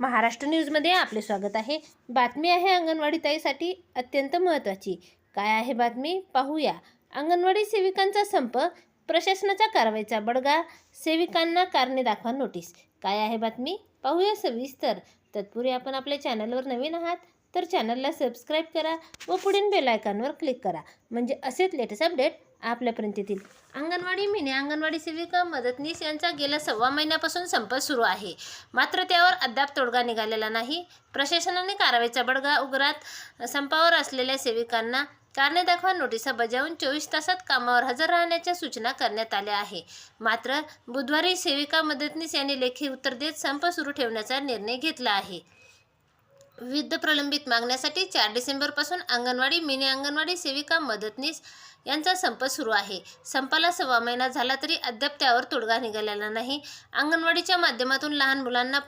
महाराष्ट्र न्यूजमध्ये आपले स्वागत आहे. बातमी आहे अंगणवाडी ताईसाठी अत्यंत महत्त्वाची. काय आहे बातमी? पाहूया. अंगणवाडी सेविकांचा संप प्रशासनाच्या कारवाईचा बडगा सेविकांना कारणे दाखवा नोटीस. काय आहे बातमी? पाहूया सविस्तर. तत्पूर्वी आपण आपल्या चॅनलवर नवीन आहात. तर चॅनलला सबस्क्राईब करा व पुढील बेलायकांवर क्लिक करा. म्हणजे असेच लेटेस्ट अपडेट आपल्यापर्यंत येतील. अंगणवाडी मिनी अंगणवाडी सेविका मदतनीस यांचा गेल्या सव्वा महिन्यापासून संप सुरू आहे. मात्र त्यावर अद्याप तोडगा निघालेला नाही. प्रशासनाने कारवाईचा बडगा उग्रात संपावर असलेल्या सेविकांना कारणे दाखवा नोटिसा बजावून चोवीस तासात कामावर हजर राहण्याच्या सूचना करण्यात आल्या आहे. मात्र बुधवारी सेविका मदतनीस यांनी लेखी उत्तर देत संप सुरू ठेवण्याचा निर्णय घेतला आहे. विविध प्रलंबित मागण्यासाठी चार डिसेंबरपासून अंगणवाडी मिनी अंगणवाडी सेविका मदतनीस यांचा संप सुरू आहे. संपाला सव्वा महिना झाला तरी अद्याप त्यावर तोडगा निघालेला नाही. अंगणवाडीच्या माध्यमातून लहान मुलांना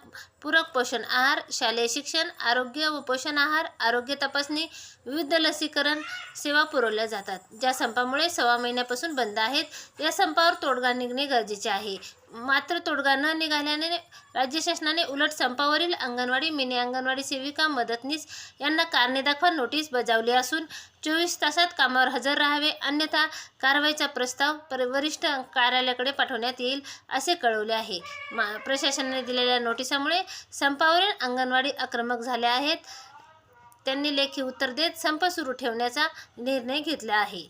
पूरक पोषण आहार शालेय शिक्षण आरोग्य व पोषण आहार आरोग्य तपासणी विविध लसीकरण सेवा पुरवल्या जातात. ज्या संपामुळे सव्वा महिन्यापासून बंद आहेत या संपावर तोडगा निघणे गरजेचे आहे. मात्र तोडगा न निघाल्याने राज्य शासनाने उलट संपावरील अंगणवाडी मिनी अंगणवाडी सेविका मदतनीस यांना कारणे दाखवा नोटीस बजावली असून चोवीस तासात कामावर हजर राहावे. अन्यथा कारवाईचा प्रस्ताव पर वरिष्ठ कार्यालयाकडे पाठवण्यात येईल असे कळवले आहे. मा प्रशासनाने दिलेल्या नोटिसामुळे संपावरील अंगणवाडी आक्रमक झाल्या आहेत. त्यांनी लेखी उत्तर देत संप सुरू ठेवण्याचा निर्णय घेतला आहे.